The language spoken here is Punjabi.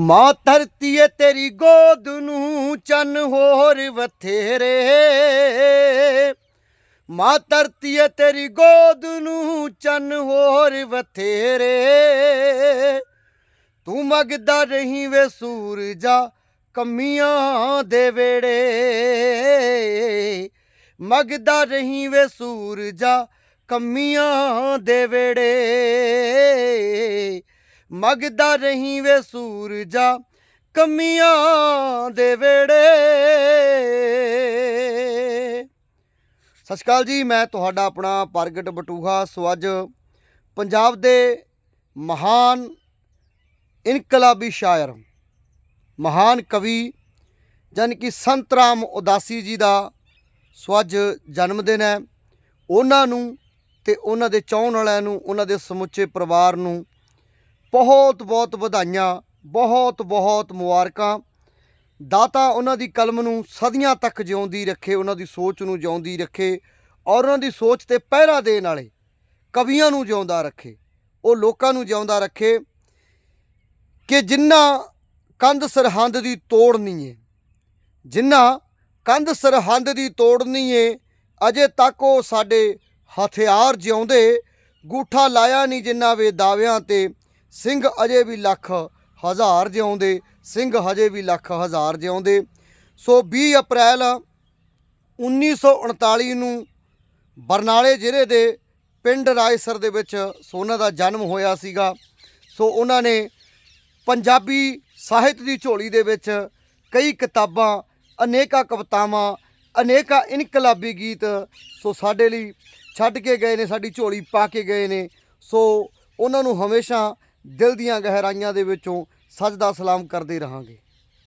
ਮਾਂ ਧਰਤੀ ਏ ਤੇਰੀ ਗੋਦ ਨੂੰ ਚੰਨ ਹੋਰ ਬਥੇਰੇ। ਮਾਂ ਧਰਤੀ ਏ ਤੇਰੀ ਗੋਦ ਨੂੰ ਚੰਨ ਹੋਰ ਬਥੇਰੇ। ਤੂੰ ਮਗਦਾ ਰਹੀ ਵੇ ਸੂਰਜਾ ਕਮੀਆਂ ਦੇ ਵੇੜੇ। ਮਗਦਾ ਰਹੀ ਵੇ ਸੂਰਜਾ ਕਮੀਆਂ ਦੇ ਵੇੜੇ। ਮਗਦਾ ਰਹੀ ਵੇ ਸੂਰਜਾ ਕਮੀਆਂ ਦੇ ਵੇੜੇ। ਸਤਿ ਸ਼੍ਰੀ ਅਕਾਲ ਜੀ, ਮੈਂ ਤੁਹਾਡਾ ਆਪਣਾ ਪ੍ਰਗਟ ਬਟੂਹਾ। ਸੋ ਅੱਜ ਪੰਜਾਬ ਦੇ ਮਹਾਨ ਇਨਕਲਾਬੀ ਸ਼ਾਇਰ, ਮਹਾਨ ਕਵੀ, ਜਾਣੀ ਕਿ ਸੰਤ ਰਾਮ ਉਦਾਸੀ ਜੀ ਦਾ ਸੋ ਅੱਜ ਜਨਮ ਦਿਨ ਹੈ। ਉਹਨਾਂ ਨੂੰ ਤੇ ਉਹਨਾਂ ਦੇ ਚਾਹਣ ਵਾਲਿਆਂ ਨੂੰ, ਉਹਨਾਂ ਦੇ ਸਮੁੱਚੇ ਪਰਿਵਾਰ ਨੂੰ ਬਹੁਤ ਬਹੁਤ ਵਧਾਈਆਂ, ਬਹੁਤ ਬਹੁਤ ਮੁਬਾਰਕਾਂ। ਦਾਤਾ ਉਹਨਾਂ ਦੀ ਕਲਮ ਨੂੰ ਸਦੀਆਂ ਤੱਕ ਜਿਉਂਦੀ ਰੱਖੇ, ਉਹਨਾਂ ਦੀ ਸੋਚ ਨੂੰ ਜਿਉਂਦੀ ਰੱਖੇ ਔਰ ਉਹਨਾਂ ਦੀ ਸੋਚ ਤੇ ਪਹਿਰਾ ਦੇਣ ਵਾਲੇ ਕਵੀਆਂ ਨੂੰ ਜਿਉਂਦਾ ਰੱਖੇ। ਉਹ ਲੋਕਾਂ ਨੂੰ ਜਿਉਂਦਾ ਰੱਖੇ ਕਿ ਜਿਨ੍ਹਾਂ ਕੰਧ ਸਰਹੰਦ ਦੀ ਤੋੜਨੀ ਏ ਜਿਨ੍ਹਾਂ ਕੰਧ ਸਰਹੰਦ ਦੀ ਤੋੜਨੀ ਏ, ਅਜੇ ਤੱਕ ਉਹ ਸਾਡੇ ਹਥਿਆਰ ਜਿਉਂਦੇ, ਗੂਠਾ ਲਾਇਆ ਨਹੀਂ ਜਿੰਨਾ ਵੇ ਦਾਅਵਿਆਂ ਤੇ ਸਿੰਘ ਅਜੇ ਵੀ ਲੱਖ ਹਜ਼ਾਰ ਜਿਉਂਦੇ, ਸਿੰਘ ਹਜੇ ਵੀ ਲੱਖ ਹਜ਼ਾਰ ਜਿਉਂਦੇ। ਸੋ 20 ਅਪ੍ਰੈਲ 1939 ਨੂੰ ਬਰਨਾਲੇ ਜ਼ਿਲ੍ਹੇ ਦੇ ਪਿੰਡ ਰਾਏਸਰ ਦੇ ਵਿੱਚ ਸੋਨਾ ਦਾ ਜਨਮ ਹੋਇਆ ਸੀਗਾ। ਸੋ ਉਹਨਾਂ ਨੇ ਪੰਜਾਬੀ ਸਾਹਿਤ ਦੀ ਝੋਲੀ ਦੇ ਵਿੱਚ ਕਈ ਕਿਤਾਬਾਂ, ਅਨੇਕਾਂ ਕਵਿਤਾਵਾਂ, ਅਨੇਕਾਂ ਇਨਕਲਾਬੀ ਗੀਤ ਸੋ ਸਾਡੇ ਲਈ ਛੱਡ ਕੇ ਗਏ ਨੇ, ਸਾਡੀ ਝੋਲੀ ਪਾ ਕੇ ਗਏ ਨੇ। ਸੋ ਉਹਨਾਂ ਨੂੰ ਹਮੇਸ਼ਾ ਦਿਲ ਦੀਆਂ ਗਹਿਰਾਈਆਂ ਦੇ ਵਿੱਚੋਂ ਸਜਦਾ ਸਲਾਮ ਕਰਦੇ ਰਹਾਂਗੇ।